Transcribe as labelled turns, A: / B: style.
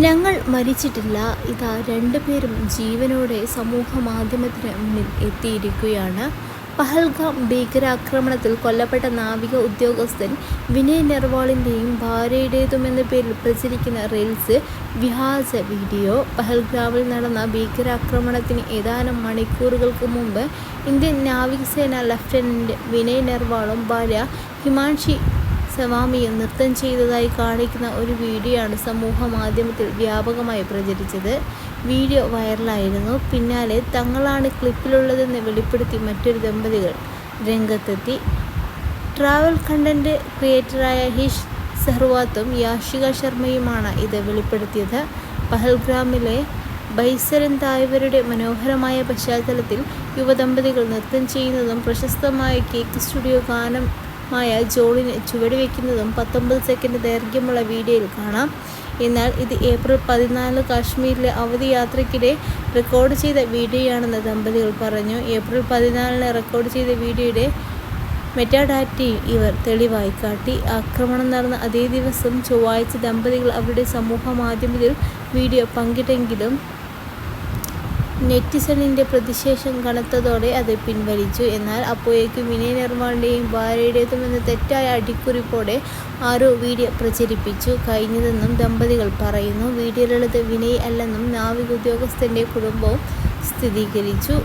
A: ഞങ്ങൾ മരിച്ചിട്ടില്ല. ഇതാ രണ്ടുപേരും ജീവനോടെ സമൂഹ മാധ്യമത്തിന് മുന്നിൽ എത്തിയിരിക്കുകയാണ്. പഹൽഗാം ഭീകരാക്രമണത്തിൽ കൊല്ലപ്പെട്ട നാവിക ഉദ്യോഗസ്ഥൻ വിനയ് നെർവാളിന്റെയും ഭാര്യയുടേതുമെന്ന പേരിൽ പ്രചരിക്കുന്ന റീൽസ് വ്യാജ വീഡിയോ പഹൽഗാമിൽ നടന്ന ഭീകരാക്രമണത്തിന് ഏതാനും മണിക്കൂറുകൾക്ക് മുമ്പ് ഇന്ത്യൻ നാവികസേന ലഫ്റ്റനന്റ് വിനയ് നെർവാളും ഭാര്യ ഹിമാൻഷി സവാമിയും നൃത്തം ചെയ്തതായി കാണിക്കുന്ന ഒരു വീഡിയോയാണ് സമൂഹ മാധ്യമത്തിൽ വ്യാപകമായി പ്രചരിച്ചത്. വീഡിയോ വൈറലായിരുന്നു. പിന്നാലെ തങ്ങളാണ് ക്ലിപ്പിലുള്ളതെന്ന് വെളിപ്പെടുത്തി മറ്റൊരു ദമ്പതികൾ രംഗത്തെത്തി. ട്രാവൽ കണ്ടന്റ് ക്രിയേറ്ററായ ഹിഷ് സെഹ്ർവാത്തും യാഷിക ശർമ്മയുമാണ് ഇത് വെളിപ്പെടുത്തിയത്. പഹൽഗ്രാമിലെ ബൈസരൻ തായ്വരുടെ മനോഹരമായ പശ്ചാത്തലത്തിൽ യുവദമ്പതികൾ നൃത്തം ചെയ്യുന്നതും പ്രശസ്തമായ കേക്ക് സ്റ്റുഡിയോ ഗാനമായ ജോളിന് ചുവട് വയ്ക്കുന്നതും പത്തൊമ്പത് സെക്കൻഡ് ദൈർഘ്യമുള്ള വീഡിയോയിൽ കാണാം. എന്നാൽ ഇത് ഏപ്രിൽ പതിനാല് കാശ്മീരിലെ അവധി യാത്രയ്ക്കിടെ റെക്കോർഡ് ചെയ്ത വീഡിയോയാണെന്ന് ദമ്പതികൾ പറഞ്ഞു. ഏപ്രിൽ പതിനാലിന് റെക്കോർഡ് ചെയ്ത വീഡിയോയുടെ മെറ്റാഡാറ്റയും ഇവർ തെളിവായി കാട്ടി. ആക്രമണം നടന്ന അതേ ദിവസം ചൊവ്വാഴ്ച ദമ്പതികൾ അവരുടെ സമൂഹ മാധ്യമത്തിൽ വീഡിയോ പങ്കിട്ടെങ്കിലും നെറ്റിസണിന്റെ പ്രതിശേഷം കണത്തതോടെ അത് പിൻവലിച്ചു. എന്നാൽ അപ്പോഴേക്കും വിനയ നിർമ്മാണിന്റെയും ഭാര്യയുടേതുമെന്ന തെറ്റായ അടിക്കുറിപ്പോടെ ആരോ വീഡിയോ പ്രചരിപ്പിച്ചു. കഴിഞ്ഞതെന്നും ദമ്പതികൾ പറയുന്നു. വീഡിയോയിലുള്ളത് വിനയ് അല്ലെന്നും നാവിക ഉദ്യോഗസ്ഥന്റെ കുടുംബവും സ്ഥിരീകരിച്ചു.